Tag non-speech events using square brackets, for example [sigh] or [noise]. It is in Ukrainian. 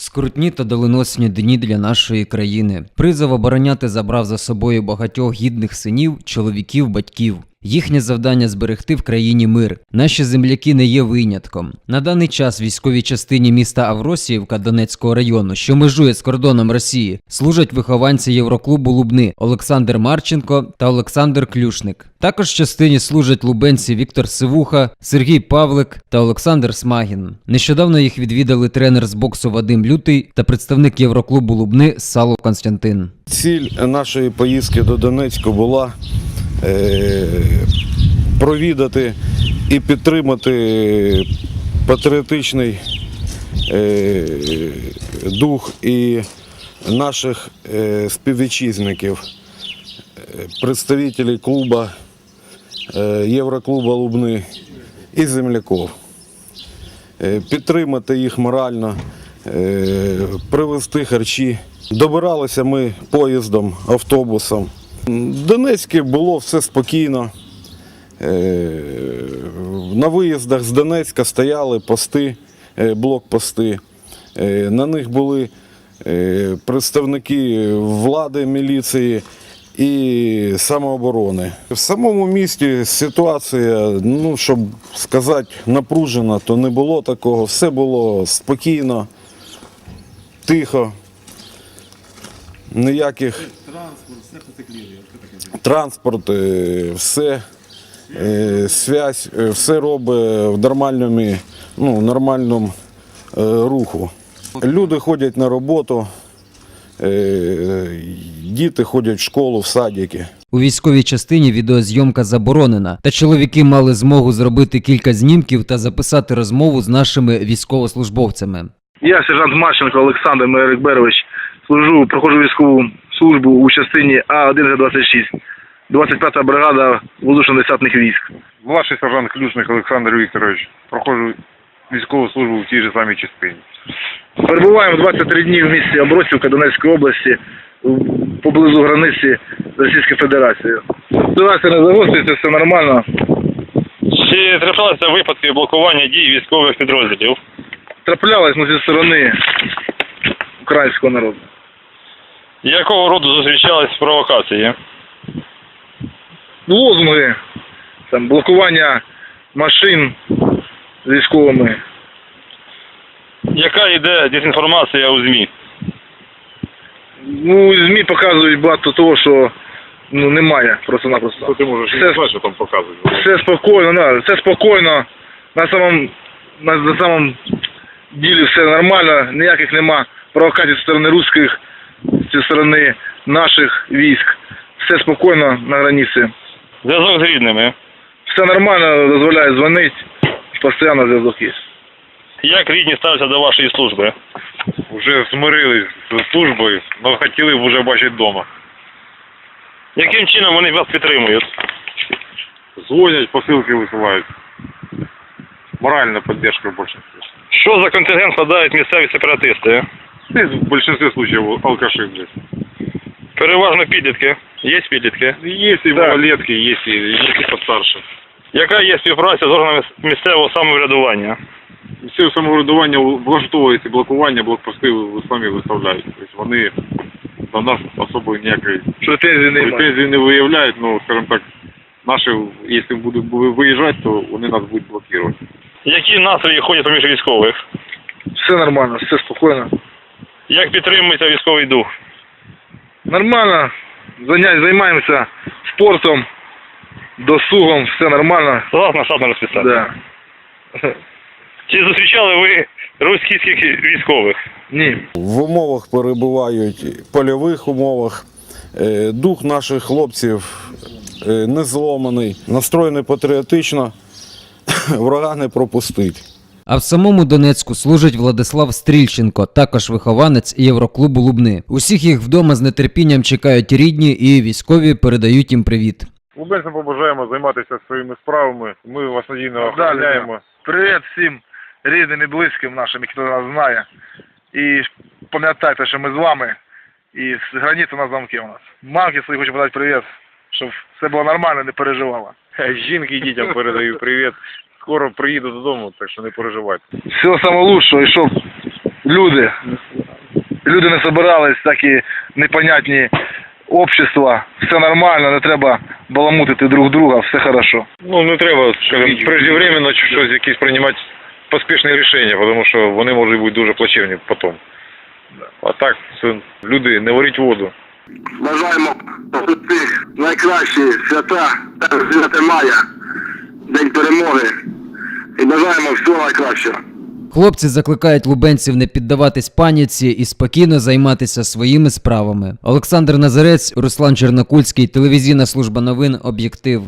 Скрутні та доленосні дні для нашої країни. Призов обороняти забрав за собою багатьох гідних синів, чоловіків, батьків. Їхнє завдання зберегти в країні мир. Наші земляки не є винятком. На даний час військовій частині міста Авросіївка Донецького району, що межує з кордоном Росії, служать вихованці Євроклубу Лубни Олександр Марченко та Олександр Клюшник. Також частині служать лубенці Віктор Сивуха, Сергій Павлик та Олександр Смагін. Нещодавно їх відвідали тренер з боксу Вадим Лютий та представник Євроклубу Лубни Сало Константин. Ціль нашої поїздки до Донецьку була провідати і підтримати патріотичний е, дух і наших е, співвітчизників, е, представників клубу е, Євроклуба Лубни і земляків. Е, підтримати їх морально, е, привезти харчі. Добиралися ми поїздом, автобусом. В Донецьку було все спокійно. Е, На виїздах з Донецька стояли пости, е, блокпости. Е, На них були представники влади, міліції і самооборони. В самому місті ситуація, ну щоб сказати, напружена, то не було такого. Все було спокійно, тихо. Ніяких транспорт, е, все, е, связь, е, все робить в нормальному, ну, нормальному руху. Люди ходять на роботу, діти ходять в школу, в садики. У військовій частині відеозйомка заборонена, та чоловіки мали змогу зробити кілька знімків та записати розмову з нашими військовослужбовцями. Я сержант Марченко Олександр Мерик Берович. Служу, проходжу військову службу у частині А126, 25-та бригада воздушно-десантних військ. Младший сержант Ключник Олександр Вікторович. Проходжу військову службу в тій же самій частині. Перебуваємо 23 дні в місті Обросівка Донецької області поблизу границі з Російською Федерацією. Ситуація не загострюється, все нормально. Чи траплялися випадки блокування дій військових підрозділів? Траплялось ну, зі сторони українського народу. Якого роду зустрічались провокації? Лозунги, там, блокування машин військовими. Яка йде дезінформація у ЗМІ? Ну, ЗМІ показують багато того, що ну, немає просто-напросто. Ти можеш Все- знати, що там показують. Все спокійно, да, все спокійно. На самом, на, на самом ділі все нормально, ніяких нема провокацій зі сторони русських, зі сторони наших військ. Все спокійно на границі. Зв'язок з рідними. Все нормально, дозволяє дзвонити, постійно зв'язок є. Як рідні ставляться до вашої служби? Вже змирились з службою, але хотіли б вже бачити вдома. Яким чином вони вас підтримують? Дзвонять, посилки висилають. Моральна підтримка більше. Що за контингент складають місцеві сепаратисти? Це в більшості случаїв алкаші, блядь. Переважно підлітки. Є підлітки. Є і Да. малолетки, є і, є і постарше. Яка є співпраця з органами місцевого самоврядування? Все самоврядування влаштовує ці блокування, блокпости ви самі виставляють. Тобто вони до нас особо ніякої Претензій немає. претензій не виявляють, ну, скажімо так, наші, якщо будуть виїжджати, то вони нас будуть блокувати. Які настрої ходять поміж військових? Все нормально, все спокійно. Як підтримується військовий дух? Нормально. Занять, займаємося спортом, досугом, все нормально. Согласно штатному розписанню. Да. Чи зустрічали ви російських військових? Ні. В умовах перебувають польових умовах. Е, Дух наших хлопців е, не зломаний, настроєний патріотично, [coughs] врага не пропустить. А в самому Донецьку служить Владислав Стрільченко, також вихованець Євроклубу Лубни. Усіх їх вдома з нетерпінням чекають рідні і військові передають їм привіт. Лубенцям побажаємо займатися своїми справами. Ми вас надійно охороняємо. Привіт всім рідним і близьким нашим, які нас знає. І пам'ятайте, що ми з вами. І границя на замки у нас. Мамки свої хочу подати привіт, щоб все було нормально, не переживала. Жінки і дітям передаю привіт. Скоро приїду додому, так що не переживайте. Всього лучшого, і щоб люди люди не збирались, такі непонятні общества. Все нормально, не треба баламутити друг друга, все хорошо. Ну не треба, скажімо, преждевременно щось якісь приймати поспішні рішення, тому що вони можуть бути дуже плачевні потім. А так, це люди, не варіть воду. Бажаємо цих найкращі свята, 9 мая, День перемоги. І бажаємо всього найкращого. Хлопці закликають лубенців не піддаватись паніці і спокійно займатися своїми справами. Олександр Назарець, Руслан Чернокульський, телевізійна служба новин Об'єктив.